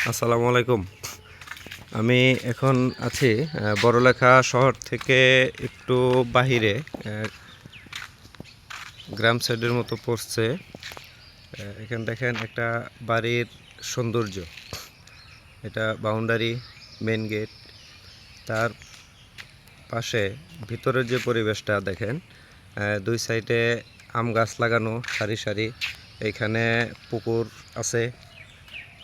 আসসালামু আলাইকুম। আমি এখন আছি বড়লেখা শহর থেকে একটু বাহিরে গ্রাম সাইডের মতো পড়ছে। এখানে দেখেন একটা বাড়ির সৌন্দর্য। এটা বাউন্ডারি মেন গেট তার পাশে ভিতরের যে পরিবেশটা দেখেন দুই সাইডে আম গাছ লাগানো, সারি সারি। এখানে পুকুর আছে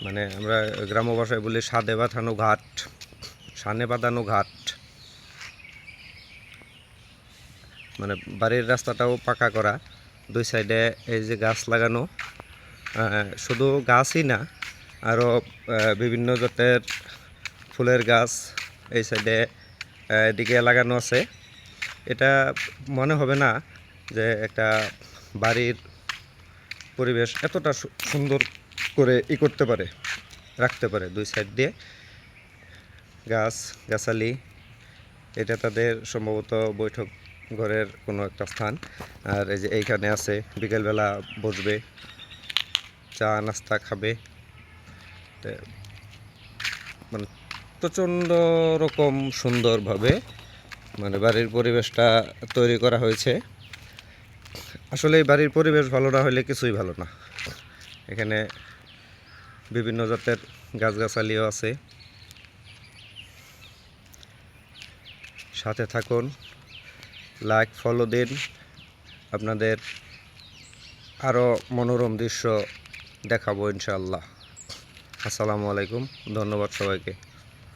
মানে আমরা গ্রাম্য ভাষায় বলি সাদে বাঁধানো ঘাট, সানে বাঁধানো ঘাট। মানে বাড়ির রাস্তাটাও পাকা করা, দুই সাইডে এই যে গাছ লাগানো। শুধু গাছই না আরও বিভিন্ন জাতের ফুলের গাছ এই সাইডে এদিকে লাগানো আছে। এটা মনে হবে না যে একটা বাড়ির পরিবেশ এতটা সুন্দর করে ই করতে পারে, রাখতে পারে। দুই সাইড দিয়ে গাছ, গাছালি, এটা তাদের সম্ভবত বৈঠক ঘরের কোনো একটা স্থান। আর এই যে এইখানে আছে, বিকেলবেলা বসবে, চা, নাস্তা খাবে। মানে প্রচণ্ড রকম সুন্দরভাবে মানে বাড়ির পরিবেশটা তৈরি করা হয়েছে। আসলে এই বাড়ির পরিবেশ ভালো না হলে কিছুই ভালো না। এখানে বিভিন্ন জাতের গাছগাছালিও আছে। সাথে থাকুন লাইক ফলো দিন। আপনাদের আরও মনোরম দৃশ্য দেখাবো ইনশাল্লাহ আসসালামু আলাইকুম, ধন্যবাদ সবাইকে।